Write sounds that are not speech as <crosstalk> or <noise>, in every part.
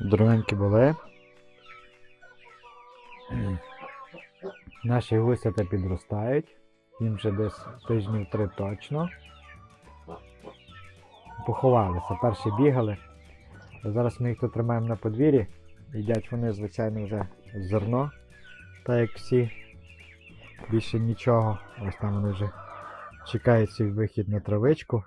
Дровенькі були. Наші гусята підростають. Їм вже десь тижнів три точно. Поховалися. Перші бігали. Зараз ми їх тут тримаємо на подвір'ї. Їдять вони, звичайно, вже зерно. Так як всі. Більше нічого. Ось там вони вже чекають свій вихід на травичку.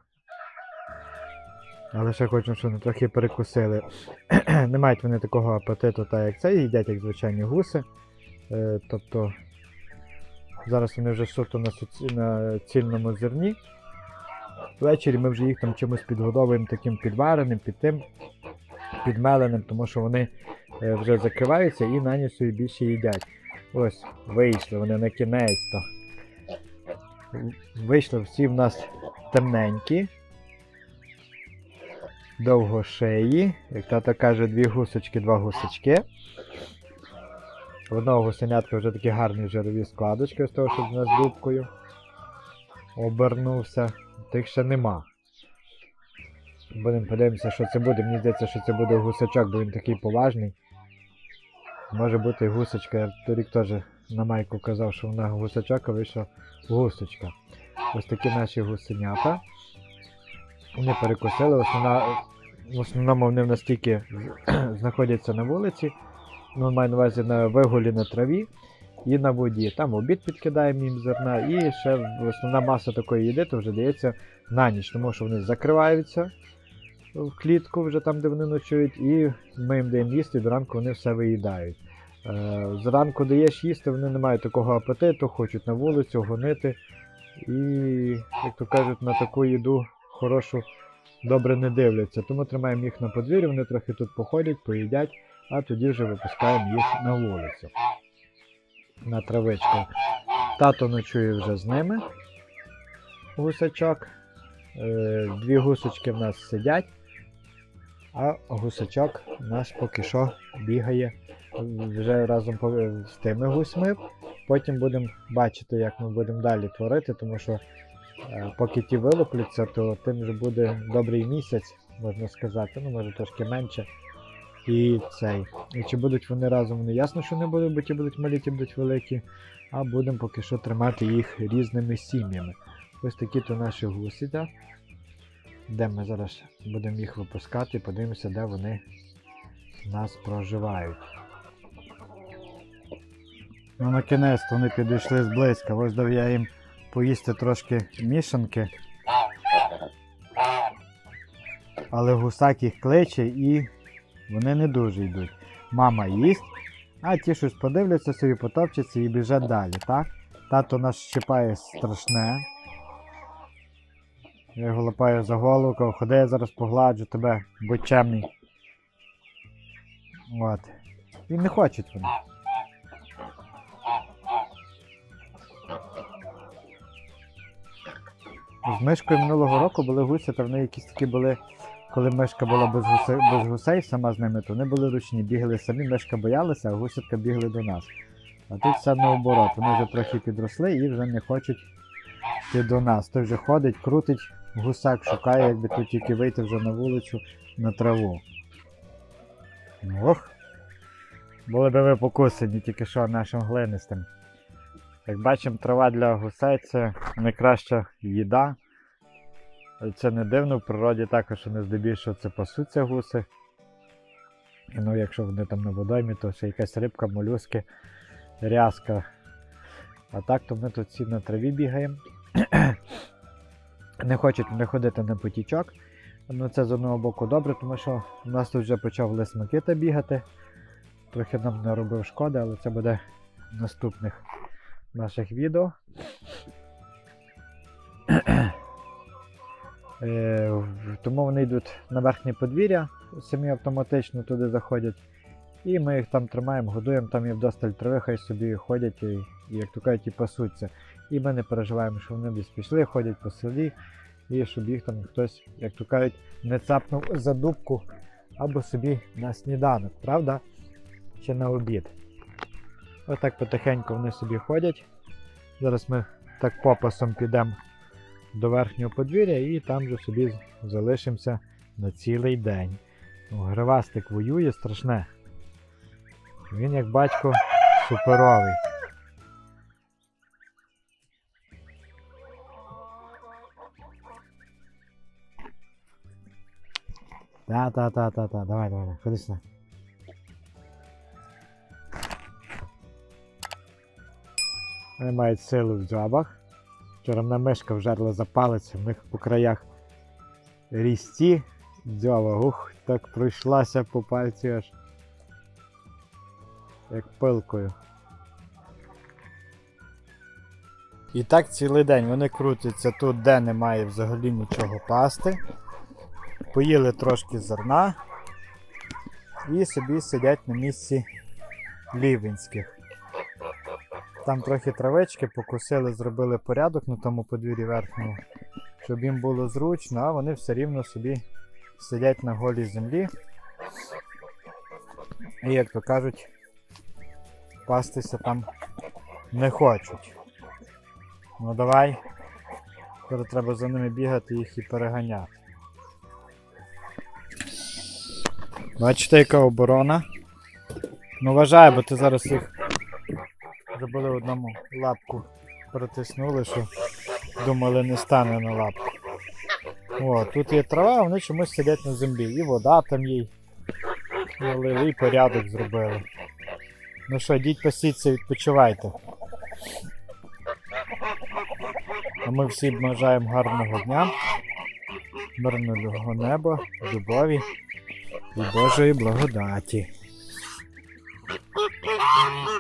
Але ще хочемо, щоб вони трохи перекусили. <clears throat> Не мають вони такого апетиту, так як це, їдять як звичайні гуси. Е, тобто зараз вони вже суто на, суці... на цільному зерні. Ввечері ми вже їх там чимось підгодовуємо таким підвареним, під тим, підмеленим, тому що вони е, вже закриваються і на ніч собі більше їдять. Ось, вийшли вони на кінець-то. Вийшли всі в нас темненькі. Довгошиї. Як тато каже, дві гусочки, два гусочки. В одного гусенятка вже такі гарні жирові складочки з того, що з нас дубкою. Обернувся. Тих ще нема. Будемо подивимося, що це буде. Мені здається, що це буде гусачок, бо він такий поважний. Може бути гусочка. Я торік теж на майку казав, що вона гусачок, а вийшла гусочка. Ось такі наші гусенята. Вони перекусили, основна, в основному вони в нас тільки <clears throat> знаходяться на вулиці. Ну, маю на увазі на вигулі на траві і на воді. Там обід підкидаємо їм зерна, і ще основна маса такої їди то вже дається на ніч, тому що вони закриваються в клітку, вже там, де вони ночують, і ми їм даємо їсти, і до ранку вони все виїдають. Е, зранку даєш їсти, вони не мають такого апетиту, хочуть на вулицю гонити. І, як то кажуть, на таку їду хорошу добре не дивляться. Тому тримаємо їх на подвір'ї, вони трохи тут походять, поїдять, а тоді вже випускаємо їх на вулицю. На травичку. Тато ночує вже з ними. Гусачок. Е, Дві гусочки в нас сидять, а гусачок наш поки що бігає вже разом з тими гусьми. Потім будемо бачити, як ми будемо далі творити, тому що поки ті вилупляться, то тим вже буде добрий місяць, можна сказати, ну може трошки менше. І цей. І чи будуть вони разом, не ясно, що не будуть, бо ті будуть малі, ті будуть великі. А будемо поки що тримати їх різними сім'ями. Ось такі то наші гусі, так? Де ми зараз будемо їх випускати, подивимося, де вони нас проживають. Ну, на кінець вони підійшли зблизька. Ось дав я їм поїсти трошки мішанки. Але гусак їх кличе і вони не дуже йдуть. Мама їсть, а ті щось подивляться собі, потопчаться і біжать далі, так? Тато нас щипає страшне. Я його лапаю за голову, кажу, ходи, я зараз погладжу тебе, будь чемний. От. І не хочуть вони. З мишкою минулого року були гуси, та в неї якісь такі були, коли мишка була без гусей, без гусей сама з ними, то вони були ручні, бігли самі, мишка боялася, а гусятка бігли до нас. А тут все наоборот, вони вже трохи підросли і вже не хочуть йти до нас. Той вже ходить, крутить, гусак шукає, якби тут тільки вийти вже на вулицю на траву. Ох! Були би ви покусані тільки що нашим глинистим. Як бачимо, трава для гусей це найкраща їда. Це не дивно, в природі також вони здебільшого це пасуться гуси. Ну, якщо вони там на водоймі, то ще якась рибка, молюски, рязка. А так, то ми тут всі на траві бігаємо. <clears throat> не хочуть вони ходити на потічок. Ну це з одного боку добре, тому що у нас тут вже почав лис бігати. Трохи нам не робив шкоди, але це буде в наступних наших відео. Е, Тому вони йдуть на верхнє подвір'я, самі автоматично туди заходять. І ми їх там тримаємо, годуємо, там є вдосталь трави, хай собі ходять і, і як то кажуть, і пасуться. І ми не переживаємо, що вони десь пішли, ходять по селі, і щоб їх там хтось, як то кажуть, не цапнув за дубку або собі на сніданок, правда? Чи на обід. Отак потихеньку вони собі ходять. Зараз ми так попасом підемо до верхнього подвір'я і там же собі залишимося на цілий день. Гривастик воює страшне. Він як батько суперовий. Та, та, та, та, та, давай, давай, давай, ходи сюди. Вони мають силу в дзьобах. Вчора мишка вжерла за палець, в них по краях різці дзьоба. Ух, так пройшлася по пальці аж. Як пилкою. І так цілий день вони крутяться тут, де немає взагалі нічого пасти. Поїли трошки зерна і собі сидять на місці лівенських. Там трохи травички покусили, зробили порядок на тому подвір'ї верхньому, щоб їм було зручно, а вони все рівно собі сидять на голій землі. І, як то кажуть, пастися там не хочуть. Ну давай. Тепер треба за ними бігати їх і переганяти. Бачите, яка оборона? Ну вважай, бо ти зараз їх зробили одному лапку. Протиснули, що думали не стане на лапку. О, тут є трава, вони чомусь сидять на землі. І вода там їй. Налили, і порядок зробили. Ну що, йдіть пасіться, відпочивайте. А ми всі бажаємо гарного дня, мирного неба, любові і Божої благодаті. Oh,